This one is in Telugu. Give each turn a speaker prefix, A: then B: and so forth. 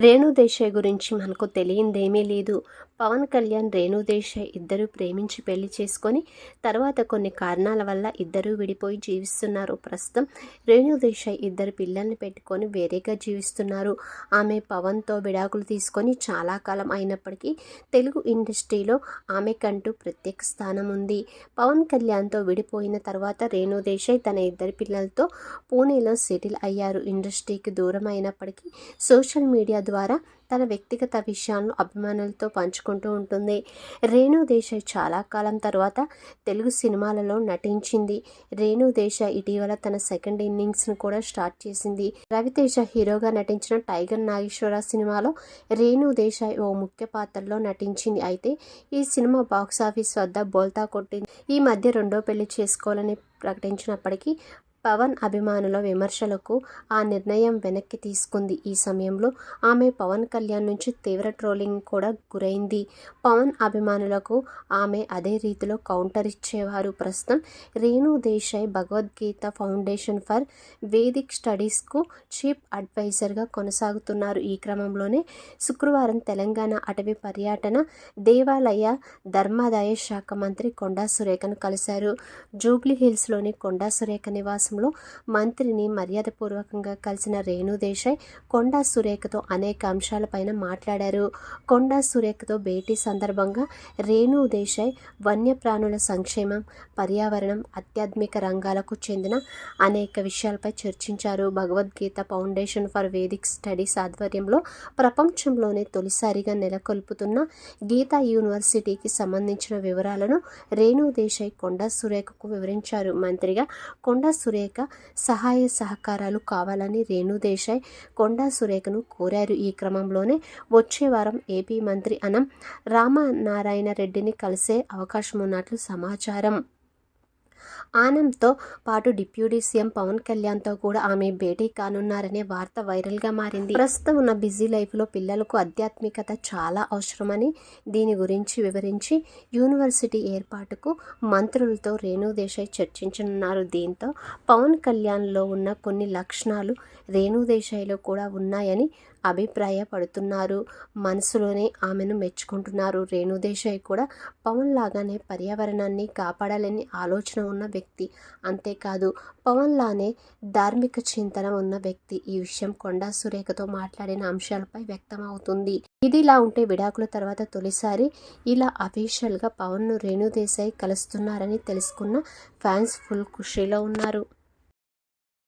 A: రేణు దేశాయ్ గురించి మనకు తెలియందేమీ లేదు. పవన్ కళ్యాణ్ రేణు దేశాయ్ ఇద్దరు ప్రేమించి పెళ్ళి చేసుకొని తర్వాత కొన్ని కారణాల వల్ల ఇద్దరూ విడిపోయి జీవిస్తున్నారు. ప్రస్తుతం రేణు దేశాయ్ ఇద్దరు పిల్లల్ని పెట్టుకొని వేరేగా జీవిస్తున్నారు. ఆమె పవన్తో విడాకులు తీసుకొని చాలా కాలం అయినప్పటికీ తెలుగు ఇండస్ట్రీలో ఆమెకంటూ ప్రత్యేక స్థానం ఉంది. పవన్ కళ్యాణ్తో విడిపోయిన తర్వాత రేణు దేశాయ్ తన ఇద్దరు పిల్లలతో పూణేలో సెటిల్ అయ్యారు. ఇండస్ట్రీకి దూరం అయినప్పటికీ సోషల్ మీడియా ద్వారా తన వ్యక్తిగత విషయాలను అభిమానులతో పంచుకుంటూ ఉంటుంది. రేణు దేశాయ్ చాలా కాలం తర్వాత తెలుగు సినిమాలలో నటించింది. రేణు దేశాయ్ ఇటీవల తన సెకండ్ ఇన్నింగ్స్ను కూడా స్టార్ట్ చేసింది. రవితేజ హీరోగా నటించిన టైగర్ నాగేశ్వర సినిమాలో రేణు దేశాయ్ ఓ ముఖ్య పాత్రలో నటించింది. అయితే ఈ సినిమా బాక్సాఫీస్ వద్ద బోల్తా కొట్టింది. ఈ మధ్య రెండో పెళ్ళి చేసుకోవాలని ప్రకటించినప్పటికీ పవన్ అభిమానుల విమర్శలకు ఆ నిర్ణయం వెనక్కి తీసుకుంది. ఈ సమయంలో ఆమె పవన్ కళ్యాణ్ నుంచి తీవ్ర ట్రోలింగ్ కూడా గురైంది. పవన్ అభిమానులకు ఆమె అదే రీతిలో కౌంటర్ ఇచ్చేవారు. ప్రస్తుతం Renu Desai Bhagavad Gita foundation for Vedic స్టడీస్కు chief అడ్వైజర్గా కొనసాగుతున్నారు. ఈ క్రమంలోనే శుక్రవారం తెలంగాణ అటవీ పర్యటన దేవాలయ ధర్మాదాయ శాఖ మంత్రి కొండా సురేఖను కలిశారు. జూబ్లీ హిల్స్లోని కొండా సురేఖ నివాసం సమావేశంలో మంత్రిని మర్యాదపూర్వకంగా కలిసిన రేణు దేశాయ్ కొండా సురేఖతో అనేక అంశాలపైన మాట్లాడారు. కొండా సురేఖతో భేటీ సందర్భంగా రేణు దేశాయ్ వన్యప్రాణుల సంక్షేమం పర్యావరణం ఆధ్యాత్మిక రంగాలకు చెందిన అనేక విషయాలపై చర్చించారు. Bhagavad Gita foundation for Vedic studies ఆధ్వర్యంలో ప్రపంచంలోనే తొలిసారిగా నెలకొల్పుతున్న గీతా యూనివర్సిటీకి సంబంధించిన వివరాలను రేణు దేశాయ్ కొండా సురేఖకు వివరించారు. మంత్రిగా కొండా సురేఖ సహాయ సహకారాలు కావాలని రేణు దేశాయ్ కొండా సురేఖను కోరారు. ఈ క్రమంలోనే వచ్చే వారం ఏపీ మంత్రి అనం రామనారాయణ రెడ్డిని కలిసే అవకాశం ఉన్నట్లు సమాచారం. ఆనంద్తో పాటు డిప్యూటీ సీఎం పవన్ కళ్యాణ్తో కూడా ఆమె భేటీ కానున్నారనే వార్త వైరల్గా మారింది. ప్రస్తుతం ఉన్న బిజీ లైఫ్లో పిల్లలకు ఆధ్యాత్మికత చాలా అవసరమని దీని గురించి వివరించి యూనివర్సిటీ ఏర్పాటుకు మంత్రులతో రేణు దేశాయ్ చర్చించనున్నారు. దీంతో పవన్ కళ్యాణ్లో ఉన్న కొన్ని లక్షణాలు రేణు దేశాయ్లో కూడా ఉన్నాయని అభిప్రాయపడుతున్నారు. మనసులోనే ఆమెను మెచ్చుకుంటున్నారు. రేణుదేశాయ్ కూడా పవన్ లాగానే పర్యావరణాన్ని కాపాడాలని ఆలోచన ఉన్న వ్యక్తి. అంతేకాదు పవన్ లానే ధార్మిక చింతన ఉన్న వ్యక్తి. ఈ విషయం కొండా సురేఖతో మాట్లాడిన అంశాలపై వ్యక్తమవుతుంది. ఇది ఇలా ఉంటే విడాకుల తర్వాత తొలిసారి ఇలా అఫీషియల్గా పవన్ను రేణుదేశాయ్ కలుస్తున్నారని తెలుసుకున్న ఫ్యాన్స్ ఫుల్ ఖుషీలో ఉన్నారు.